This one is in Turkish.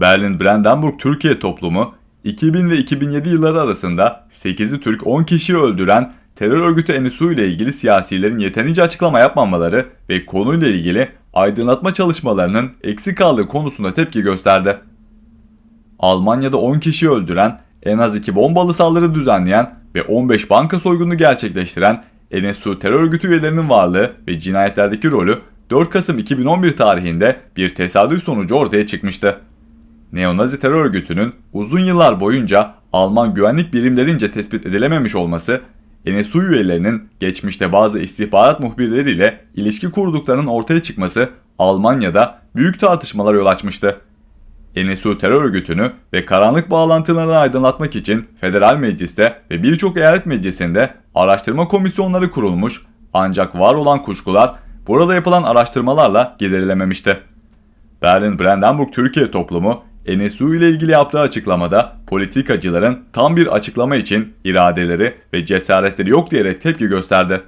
Berlin-Brandenburg Türkiye toplumu 2000 ve 2007 yılları arasında 8'i Türk 10 kişiyi öldüren terör örgütü NSU ile ilgili siyasilerin yeterince açıklama yapmamaları ve konuyla ilgili aydınlatma çalışmalarının eksik kaldığı konusunda tepki gösterdi. Almanya'da 10 kişi öldüren, en az 2 bombalı saldırı düzenleyen ve 15 banka soygunu gerçekleştiren NSU terör örgütü üyelerinin varlığı ve cinayetlerdeki rolü 4 Kasım 2011 tarihinde bir tesadüf sonucu ortaya çıkmıştı. Neonazi terör örgütünün uzun yıllar boyunca Alman güvenlik birimlerince tespit edilememiş olması, NSU üyelerinin geçmişte bazı istihbarat muhbirleriyle ilişki kurduklarının ortaya çıkması Almanya'da büyük tartışmalar yol açmıştı. NSU terör örgütünü ve karanlık bağlantılarını aydınlatmak için Federal Meclis'te ve birçok eyalet meclisinde araştırma komisyonları kurulmuş ancak var olan kuşkular burada yapılan araştırmalarla giderilememişti. Berlin-Brandenburg Türkiye toplumu NSU ile ilgili yaptığı açıklamada politikacıların tam bir açıklama için iradeleri ve cesaretleri yok diyerek tepki gösterdi.